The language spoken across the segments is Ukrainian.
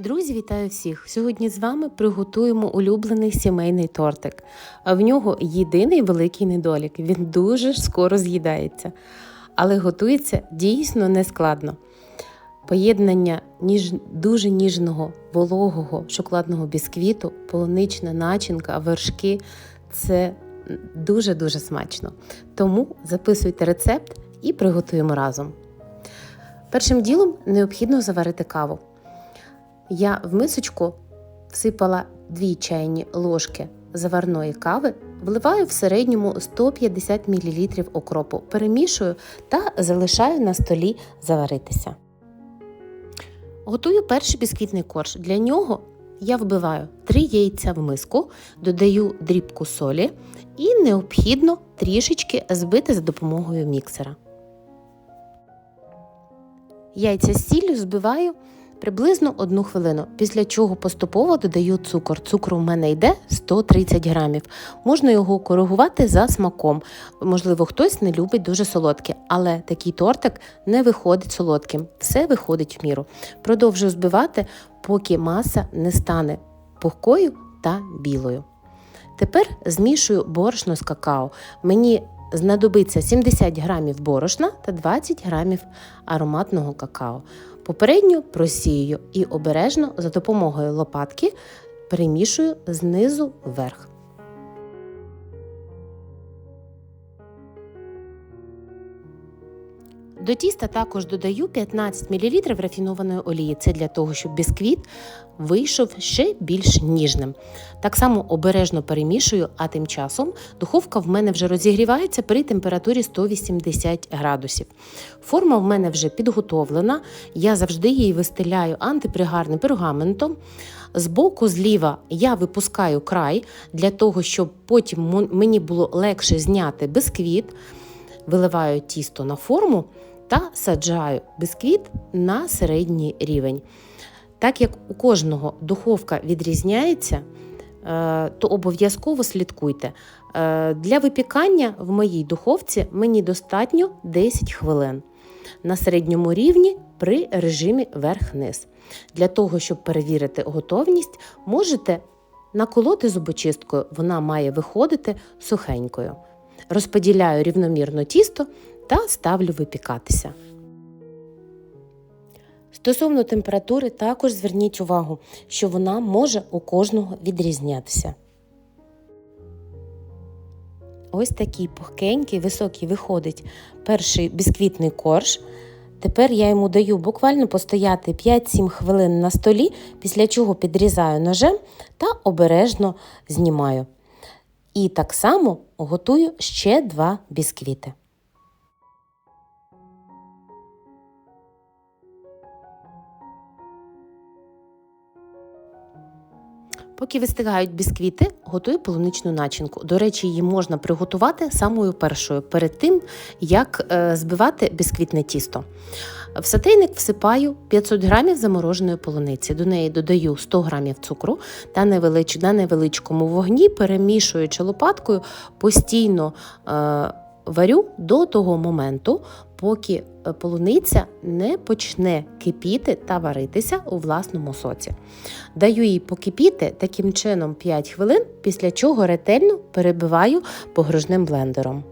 Друзі, вітаю всіх! Сьогодні з вами приготуємо улюблений сімейний тортик. В нього єдиний великий недолік. Він дуже скоро з'їдається, але готується дійсно нескладно. Поєднання ніж... дуже ніжного, вологого шоколадного бісквіту, полунична начинка, вершки це дуже-дуже смачно. Тому записуйте рецепт і приготуємо разом. Першим ділом необхідно заварити каву. Я в мисочку всипала 2 чайні ложки заварної кави, вливаю в середньому 150 мл окропу, перемішую та залишаю на столі заваритися. Готую перший бісквітний корж. Для нього я вбиваю 3 яйця в миску, додаю дрібку солі і необхідно трішечки збити за допомогою міксера. Яйця з сіллю збиваю приблизно одну хвилину, після чого поступово додаю цукор. Цукру в мене йде 130 грамів. Можна його коригувати за смаком. Можливо, хтось не любить дуже солодке, але такий тортик не виходить солодким. Все виходить в міру. Продовжую збивати, поки маса не стане пухкою та білою. Тепер змішую борошно з какао. Мені знадобиться 70 грамів борошна та 20 грамів ароматного какао. Попередньо просію і обережно за допомогою лопатки перемішую знизу вверх. До тіста також додаю 15 мл рафінованої олії. Це для того, щоб бісквіт вийшов ще більш ніжним. Так само обережно перемішую, а тим часом духовка в мене вже розігрівається при температурі 180 градусів. Форма в мене вже підготовлена, я завжди її вистеляю антипригарним пергаментом. Збоку зліва я випускаю край для того, щоб потім мені було легше зняти бісквіт. Виливаю тісто на форму та саджаю бісквіт на середній рівень. Так як у кожного духовка відрізняється, то обов'язково слідкуйте. Для випікання в моїй духовці мені достатньо 10 хвилин на середньому рівні при режимі верх-низ. Для того, щоб перевірити готовність, можете наколоти зубочисткою, вона має виходити сухенькою. Розподіляю рівномірно тісто та ставлю випікатися. Стосовно температури, також зверніть увагу, що вона може у кожного відрізнятися. Ось такий пухкенький, високий виходить перший бісквітний корж. Тепер я йому даю буквально постояти 5-7 хвилин на столі, після чого підрізаю ножем та обережно знімаю. І так само готую ще два бісквіти. Поки вистигають бісквіти, готую полуничну начинку. До речі, її можна приготувати самою першою перед тим, як е, збивати бісквітне тісто. В сатейник всипаю 500 грамів замороженої полуниці. До неї додаю 100 грамів цукру та невелич... на невеличкому вогні, перемішуючи лопаткою, постійно е, варю до того моменту, поки полуниця не почне кипіти та варитися у власному соці. Даю їй покипіти таким чином 5 хвилин, після чого ретельно перебиваю погружним блендером.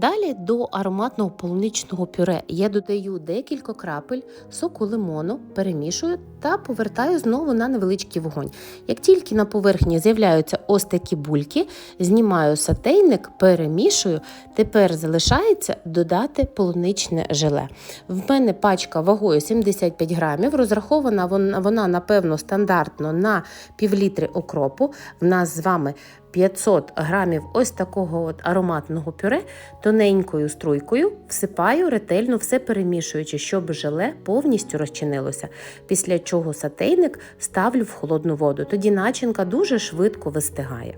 Далі до ароматного полуничного пюре я додаю декілька крапель соку лимону, перемішую та повертаю знову на невеличкий вогонь. Як тільки на поверхні з'являються ось такі бульки, знімаю сатейник, перемішую. Тепер залишається додати полуничне желе. В мене пачка вагою 75 грамів, розрахована вона, напевно, стандартно на півлітри окропу. В нас з вами 500 грамів ось такого от ароматного пюре тоненькою струйкою всипаю ретельно все перемішуючи, щоб желе повністю розчинилося. Після чого сатейник ставлю в холодну воду. Тоді начинка дуже швидко вистигає.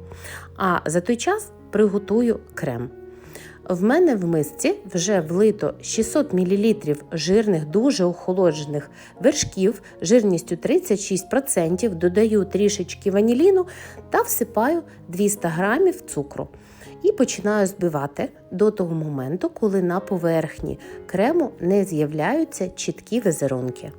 А за той час приготую крем. В мене в мисці вже влито 600 мл жирних, дуже охолоджених вершків жирністю 36%, додаю трішечки ваніліну та всипаю 200 г цукру. І починаю збивати до того моменту, коли на поверхні крему не з'являються чіткі візерунки.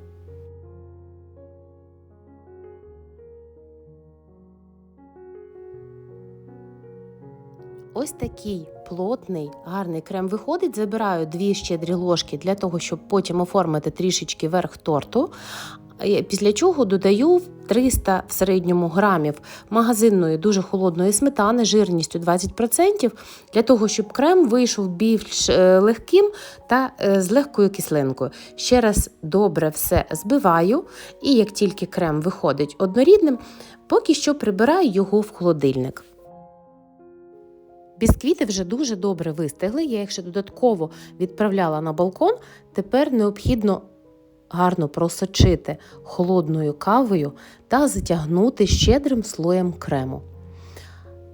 Ось такий плотний, гарний крем виходить. Забираю дві щедрі ложки для того, щоб потім оформити трішечки верх торту. Е, Після чого додаю 300 в середньому грамів магазинної дуже холодної сметани жирністю 20%, для того, щоб крем вийшов більш е, легким та е, з легкою кислинкою. Ще раз добре все збиваю, і як тільки крем виходить однорідним, поки що прибираю його в холодильник. Бісквіти вже дуже добре вистигли. Я їх ще додатково відправляла на балкон. Тепер необхідно гарно просочити холодною кавою та затягнути щедрим слоєм крему.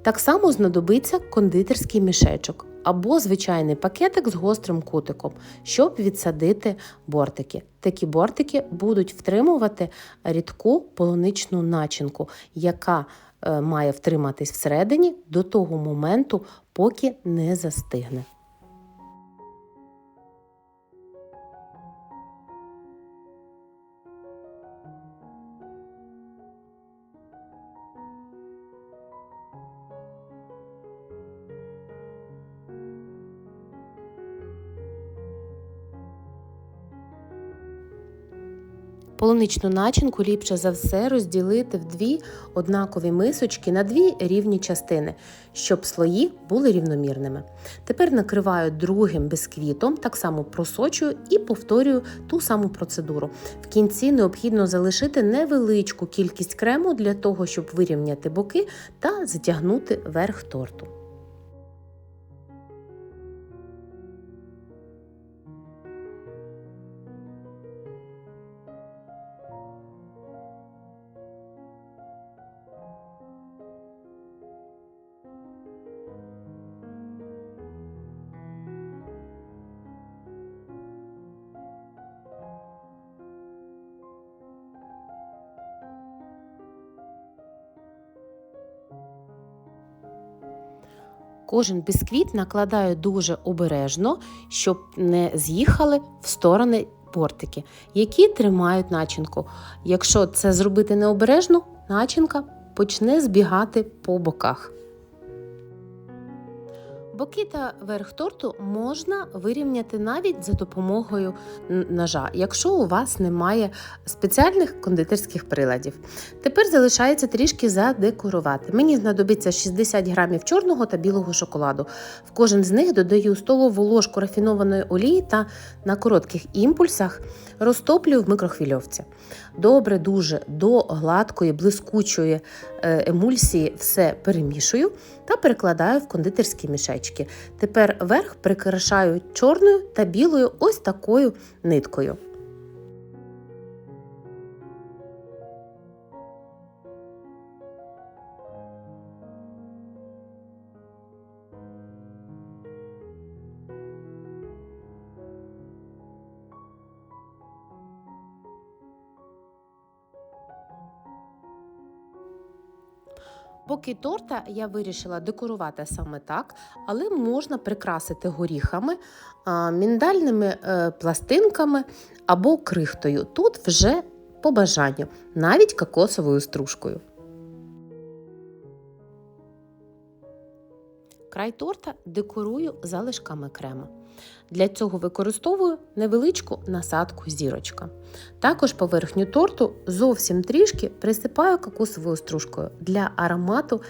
Так само знадобиться кондитерський мішечок або звичайний пакетик з гострим кутиком, щоб відсадити бортики. Такі бортики будуть втримувати рідку полуничну начинку, яка е, має втриматись всередині до того моменту, поки не застигне. Полуничну начинку ліпше за все розділити в дві однакові мисочки на дві рівні частини, щоб слої були рівномірними. Тепер накриваю другим бисквітом, так само просочую і повторюю ту саму процедуру. В кінці необхідно залишити невеличку кількість крему для того, щоб вирівняти боки та затягнути верх торту. Кожен бісквіт накладаю дуже обережно, щоб не з'їхали в сторони бортики, які тримають начинку. Якщо це зробити необережно, начинка почне збігати по боках. Боки та верх торту можна вирівняти навіть за допомогою ножа, якщо у вас немає спеціальних кондитерських приладів. Тепер залишається трішки задекорувати. Мені знадобиться 60 грамів чорного та білого шоколаду. В кожен з них додаю столову ложку рафінованої олії та на коротких імпульсах розтоплюю в микрохвильовці. Добре, дуже до гладкої, блискучої е, емульсії все перемішую та перекладаю в кондитерські мішечки. Тепер верх прикрашаю чорною та білою ось такою ниткою. Боки торта я вирішила декорувати саме так, але можна прикрасити горіхами, міндальними е, пластинками або крихтою. Тут вже по бажанню, навіть кокосовою стружкою. Край торта декорую залишками крема. Для цього використовую невеличку насадку зірочка. Також поверхню торту зовсім трішки присипаю кокосовою стружкою для аромату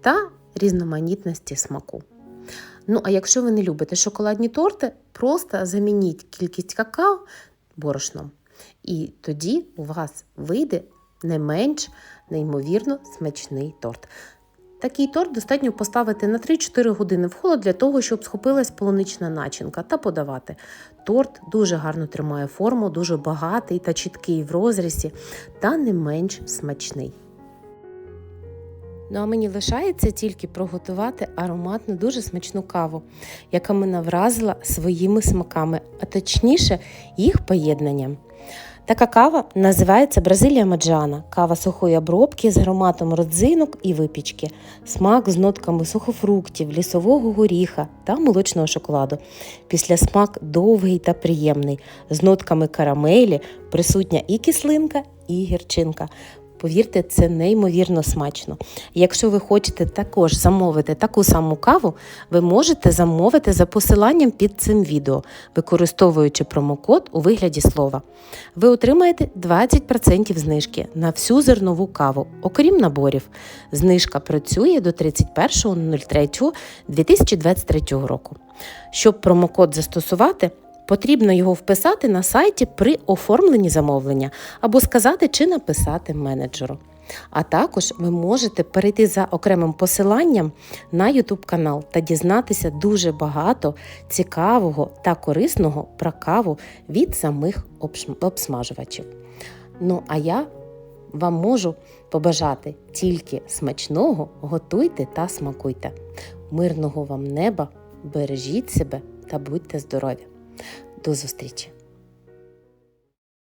та різноманітності смаку. Ну, а якщо ви не любите шоколадні торти, просто замініть кількість какао борошном. І тоді у вас вийде не менш неймовірно смачний торт. Такий торт достатньо поставити на 3-4 години в холод для того, щоб схопилась полунична начинка та подавати. Торт дуже гарно тримає форму, дуже багатий та чіткий в розрізі, та не менш смачний. Ну а мені лишається тільки приготувати ароматну, дуже смачну каву, яка мене вразила своїми смаками, а точніше їх поєднанням. Така кава називається Бразилія Маджана, кава сухої обробки з ароматом родзинок і випічки, смак з нотками сухофруктів, лісового горіха та молочного шоколаду. Після смак довгий та приємний, з нотками карамелі, присутня і кислинка, і гірчинка. Повірте, це неймовірно смачно. Якщо ви хочете також замовити таку саму каву, ви можете замовити за посиланням під цим відео, використовуючи промокод у вигляді слова. Ви отримаєте 20% знижки на всю зернову каву, окрім наборів. Знижка працює до 31.03.2023 року. Щоб промокод застосувати, Потрібно його вписати на сайті при оформленні замовлення або сказати чи написати менеджеру. А також ви можете перейти за окремим посиланням на YouTube канал та дізнатися дуже багато цікавого та корисного про каву від самих обсмажувачів. Ну а я вам можу побажати тільки смачного, готуйте та смакуйте. Мирного вам неба, бережіть себе та будьте здорові! До зустрічі!